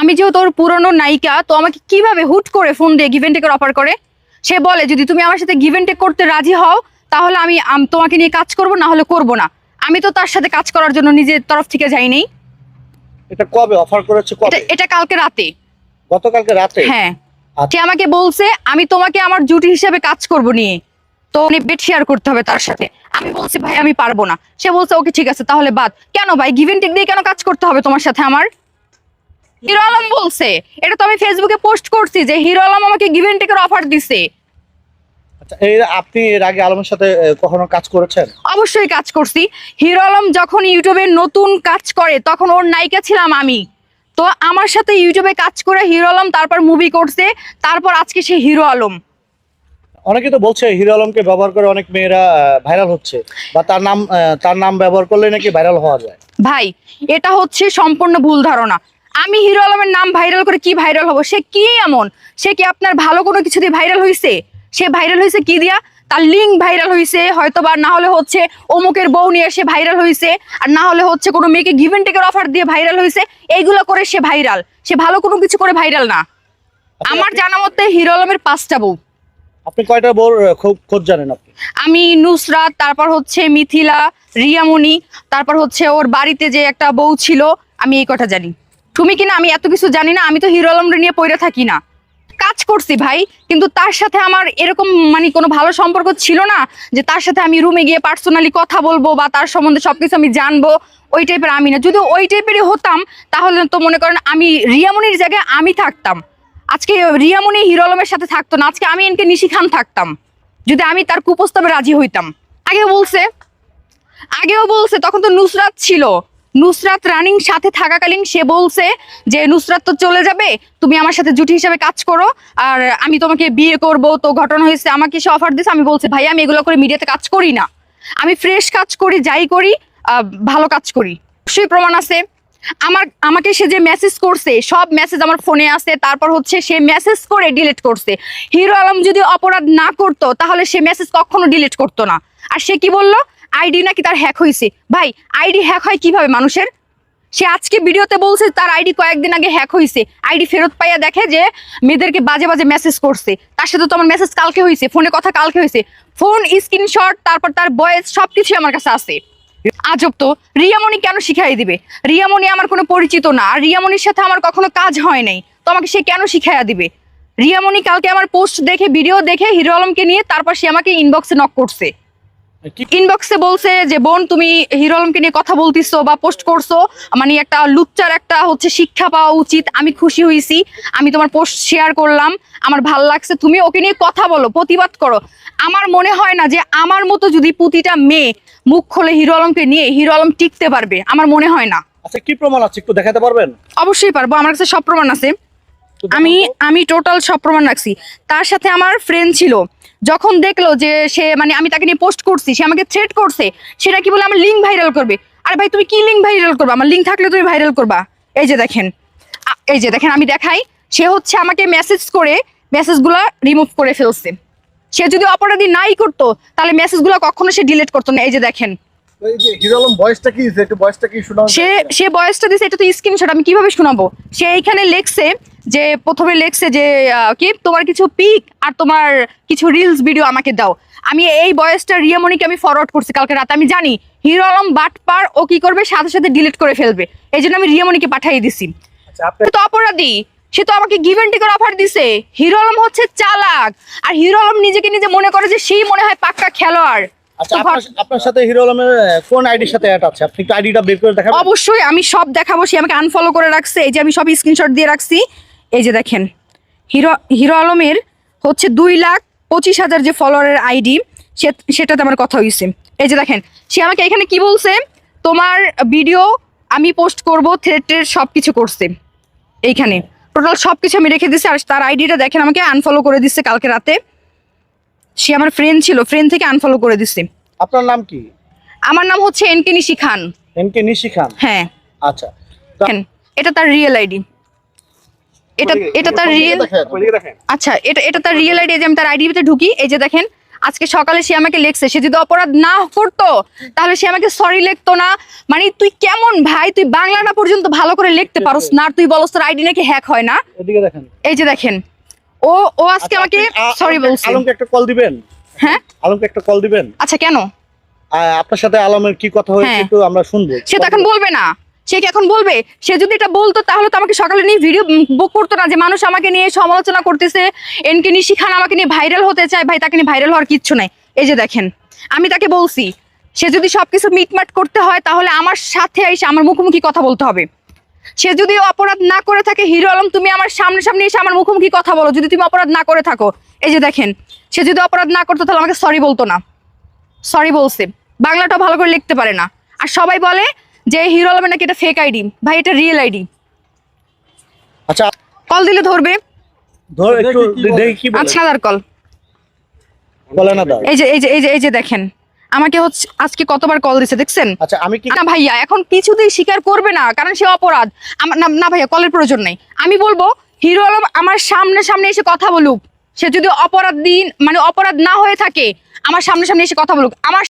আমি যেহেতু ওর পুরনো নায়িকা তো আমাকে কীভাবে হুট করে ফোন দিয়ে গিভেন টেকের অফার করে? সে বলে যদি তুমি আমার সাথে গিভেন টেক করতে রাজি হও তাহলে আমি তোমাকে নিয়ে কাজ করব না হলে করব না। আমি তো তার সাথে কাজ করার জন্য নিজের তরফ থেকে যাইনি। এটা কবে অফার করেছে কবে? এটা কালকে রাতে। গতকালকে রাতে? হ্যাঁ। আচ্ছা। সে আমাকে বলছে আমি তোমাকে আমার জুটি হিসেবে কাজ করব নিয়ে। তো উনি বেড শেয়ার করতে হবে তার সাথে। আমি বলছি ভাই আমি পারব না। সে বলছে ওকে ঠিক আছে তাহলে বাদ। কেন ভাই গিভেন টেক দিয়ে কেন কাজ করতে হবে তোমার সাথে আমার? হিরো আলম বলছে এটা তো আমি ফেসবুকে পোস্ট করছি যে হিরো আলম আমাকে গিভেন টেকের অফার দিছে। আচ্ছা আপনি এর আগে আলমের সাথে কখনো কাজ করেছেন? অবশ্যই কাজ করছি। হিরো আলম যখন ইউটিউবে নতুন কাজ করে তখন ওর নায়িকা ছিলাম আমি। তো আমার সাথে ইউটিউবে কাজ করে হিরো আলম তারপর মুভি করছে তারপর আজকে সে হিরো আলম। অনেকে তো বলছে হিরো আলমকে ব্যবহার করে অনেক মেয়েরা ভাইরাল হচ্ছে বা তার নাম তার নাম ব্যবহার করলে নাকি ভাইরাল হওয়া যায়। ভাই এটা হচ্ছে সম্পূর্ণ ভুল ধারণা। আমি হিরো আলমের নাম ভাইরাল করে কি ভাইরাল হব? সে কি এমন? সে কি আপনার ভালো কোনো কিছু দিয়ে ভাইরাল হয়েছে সে ভাইরাল হয়েছে কি দিয়া? তার লিঙ্ক ভাইরাল হয়েছে হয়তো বা না হলে হচ্ছে অমুকের বউ নিয়ে সে ভাইরাল হয়েছে আর না হলে হচ্ছে কোনো মেয়েকে গিভেন টেকের অফার দিয়ে ভাইরাল হয়েছে এইগুলো করে সে ভাইরাল সে ভালো কোনো কিছু করে ভাইরাল না। আমার জানা মতে হিরো আলমের পাঁচটা বউ। আপনি কয়টা বোর খোঁজ জানেন আপনি? আমি নুসরাত তারপর হচ্ছে মিথিলা রিয়ামণি তারপর হচ্ছে ওর বাড়িতে যে একটা বউ ছিল আমি এই কথা জানি। তুমি কিনা আমি এত কিছু জানি না, আমি তো হিরো আলমরে নিয়ে পড়ে থাকি না। কাজ করছি ভাই, কিন্তু তার সাথে আমার এরকম মানে কোনো ভালো সম্পর্ক ছিল না যে তার সাথে আমি রুমে গিয়ে পার্সোনালি কথা বলব বা তার সম্বন্ধে সব কিছু আমি জানব, ওই টাইপের আমি না। যদি ওই টাইপেরই হতাম, তাহলে তো মনে করেন আমি রিয়ামণির জায়গায় আমি থাকতাম। আজকে রিয়ামণি হিরো আলমের সাথে থাকতো না, আজকে আমি এনকে নিশি খান থাকতাম। যদি আমি তার কুপ্রস্তাবে রাজি হইতাম। আগে বলছে, আগেও বলছে, তখন তো নুসরাত ছিল। নুসরাত রানিং সাথে থাকাকালীন সে বলছে যে, নুসরাত তো চলে যাবে, তুমি আমার সাথে জুটি হিসাবে কাজ করো, আর আমি তোমাকে বিয়ে করব। তো ঘটনা হয়েছে, আমাকে সে অফার দিয়েছে। আমি বলছি ভাই আমি এগুলো করে মিডিয়াতে কাজ করি না। আমি ফ্রেশ কাজ করি, যাই করি ভালো কাজ করি। সেই প্রমাণ আছে। আমার, আমাকে সে যে মেসেজ করছে, সব মেসেজ আমার ফোনে আছে। তারপর হচ্ছে সে মেসেজ করে ডিলিট করছে। হিরো আলম যদি অপরাধ না করতো, তাহলে সে মেসেজ কখনো ডিলিট করতো না। আর সে কি বলল? আইডি নাকি তার হ্যাক হয়েছে ভাই আইডি হ্যাক হয় কীভাবে মানুষের? সে আজকে ভিডিওতে বলছে তার আইডি কয়েকদিন আগে হ্যাক হয়েছে আইডি ফেরত পাইয়া দেখে যে মেয়েদেরকে বাজে বাজে মেসেজ করছে। তার সাথে তো আমার মেসেজ কালকে হয়েছে ফোনে কথা কালকে হয়েছে ফোন স্ক্রিনশট তারপর তার বয়েস সব কিছুই আমার কাছে আছে। আজব তো, রিয়ামণি কেন শিখাই দিবে? রিয়ামণি আমার কোনো পরিচিত না, আর রিয়ামণির সাথে আমার কখনো কাজ হয় নাই। তো আমাকে সে কেন শিখাইয়া দিবে? রিয়ামণি কালকে আমার পোস্ট দেখে ভিডিও দেখে হিরো আলমকে নিয়ে তারপর সে আমাকে ইনবক্সে নক করছে। ইনবক্সে বলছে যে বোন তুমি হিরো আলমকে নিয়ে কথা বলতিছো বা পোস্ট করছ। মানে একটা লুচ্চার একটা হচ্ছে শিক্ষা পাওয়া উচিত। আমি খুশি হয়েছি আমি তোমার পোস্ট শেয়ার করলাম। আমার ভালো লাগছে। তুমি ওকে নিয়ে কথা বলো প্রতিবাদ করো। আমার মনে হয় না যে আমার মতো যদি প্রতিটা মেয়ে মুখ খোলে হিরো আলমকে নিয়ে হিরো আলম টিকতে পারবে। আমার মনে হয় না। আচ্ছা কি প্রমাণ আছে? একটু দেখাতে পারবেন? অবশ্যই পারব। আমার কাছে সব প্রমাণ আছে। আমি আমি টোটাল সব প্রমাণ রাখছি। তার সাথে আমার ফ্রেন্ড ছিল যখন দেখল যে সে মানে আমি তাকে নিয়ে পোস্ট করছি সে আমাকে থ্রেট করছে সেটা কি বলে আমার লিঙ্ক ভাইরাল করবে? আরে ভাই তুমি কি লিঙ্ক ভাইরাল করবা? আমার লিঙ্ক থাকলে তুমি ভাইরাল করবা। এই যে দেখেন এই যে দেখেন আমি দেখাই। সে হচ্ছে আমাকে মেসেজ করে মেসেজগুলো রিমুভ করে ফেলছে। সে যদি অপরাধী নাই করতো তাহলে মেসেজগুলো কখনো সে ডিলিট করতো না। এই যে দেখেন। সে সে বয়সটা দিছে এটা তো স্ক্রিনশট আমি কীভাবে শোনাবো? সে এইখানে লেখছে যে প্রথমে লেখছে যে কি? তোমার কিছু পিক আর তোমার কিছু রিলস ভিডিও আমাকে দাও। আমি এই বয়সটা রিয়ামণিকে আমি ফরওয়ার্ড করছি কালকে রাতে। আমি জানি হিরো আলম বাটপার ও কি করবে? সাথে সাথে ডিলিট করে ফেলবে। এই জন্য আমি রিয়ামণিকে পাঠিয়ে দিছি। আচ্ছা তো অপরাধী। সে তো আমাকে গিভেন টিকার অফার দিছে। হিরো আলম হচ্ছে চালাক। আর হিরো আলম নিজেকে নিজে মনে করে যে সেই মনে হয় পাক্কা খেলোয়াড়। আচ্ছা আপনার আপনার সাথে হিরো আলমের কোন আইডির সাথে অ্যাড আছে? আপনি আইডিটা বের করে দেখাবেন। অবশ্যই আমি সব দেখাবো। সে আমাকে আনফলো করে রাখছে। এই যে আমি সব স্ক্রিনশট দিয়ে রাখছি। এই যে দেখেন হিরো হিরো আলমের হচ্ছে দুই লাখ পঁচিশ হাজার যে ফলোয়ারের আইডি সে সেটাতে আমার কথা হয়েছে এই যে দেখেন সে আমাকে এখানে কি বলছে? তোমার ভিডিও আমি পোস্ট করব থ্রেটের সব কিছু করছে। এইখানে। টোটাল সব কিছু আমি রেখে দিছি আর তার আইডিটা দেখেন আমাকে আনফলো করে দিচ্ছে কালকে রাতে। সে আমার ফ্রেন্ড ছিল ফ্রেন্ড থেকে আনফলো করে দিচ্ছে আপনার নাম কি? আমার নাম হচ্ছে এনকে নিশি খান। এনকে নিশি খান? হ্যাঁ। আচ্ছা। এটা তার রিয়েল আইডি এটা এটা তার রিয়েল আচ্ছা এটা এটা তার রিয়েল আইডি যে আমি তার আইডিতে ঢুকি এই যে দেখেন আজকে সকালে সে আমাকে লেখছে সে যদি অপরাধ না করতো তাহলে সে আমাকে সরি লিখতো না। মানে তুই কেমন ভাই? তুই বাংলাটা পর্যন্ত ভালো করে লিখতে পারোস না তুই বলস তোর আইডি নাকি হ্যাক হয় না। এই যে দেখেন ও ও আজকে আচ্ছা, আমাকে সরি বলছে। আলমকে একটা কল দিবেন? হ্যাঁ? আলমকে একটা কল দিবেন? আচ্ছা কেন? আপনার সাথে আলমের কি কথা হয়েছে হ্যাঁ। একটু আমরা শুনব। সে তো এখন বলবে না। সে কি এখন বলবে? সে যদি এটা বলতো তাহলে তো আমাকে সকালে নিয়ে ভিডিও বুক করতো না যে মানুষ আমাকে নিয়ে সমালোচনা করতেছে। এনকে নিয়ে শিখান আমাকে নিয়ে ভাইরাল হতে চায়। ভাই, তাকে নিয়ে ভাইরাল হওয়ার কিচ্ছু নাই। এই যে দেখেন, আমি তাকে বলছি, সে যদি সবকিছু মিটমাট করতে হয় তাহলে আমার সাথে এসে আমার মুখোমুখি কথা বলতে হবে। সে যদি অপরাধ না করে থাকে, হিরো আলম, তুমি আমার সামনে সামনে এসে আমার মুখোমুখি কথা বলো। যদি তুমি অপরাধ না করে থাকো, এই যে দেখেন, সে যদি অপরাধ না করতো তাহলে আমাকে সরি বলতো না। সরি বলছে। বাংলাটা ভালো করে লিখতে পারে না। আর সবাই বলে যে হিরো আলমের নাকি এটা ফেক আইডি ভাই এটা রিয়েল আইডি আচ্ছা। কল দিলে ধরবে। ধর একটু দেখি কি বলে। আচ্ছা দার কল। বলে না দাও। এই যে এই যে এই যে এই যে দেখেন। আমাকে হচ্ছে আজকে কতবার কল দিছে দেখছেন? আচ্ছা আমি কি না ভাইয়া এখন কিছুতেই স্বীকার করবে না কারণ সে অপরাধ। আমার না না ভাইয়া কলের প্রয়োজন নাই। আমি বলব হিরো আলম আমার সামনে সামনে এসে কথা বলুক। সে যদি অপরাধ দিন মানে অপরাধ না হয়ে থাকে আমার সামনে সামনে এসে কথা বলুক। আমার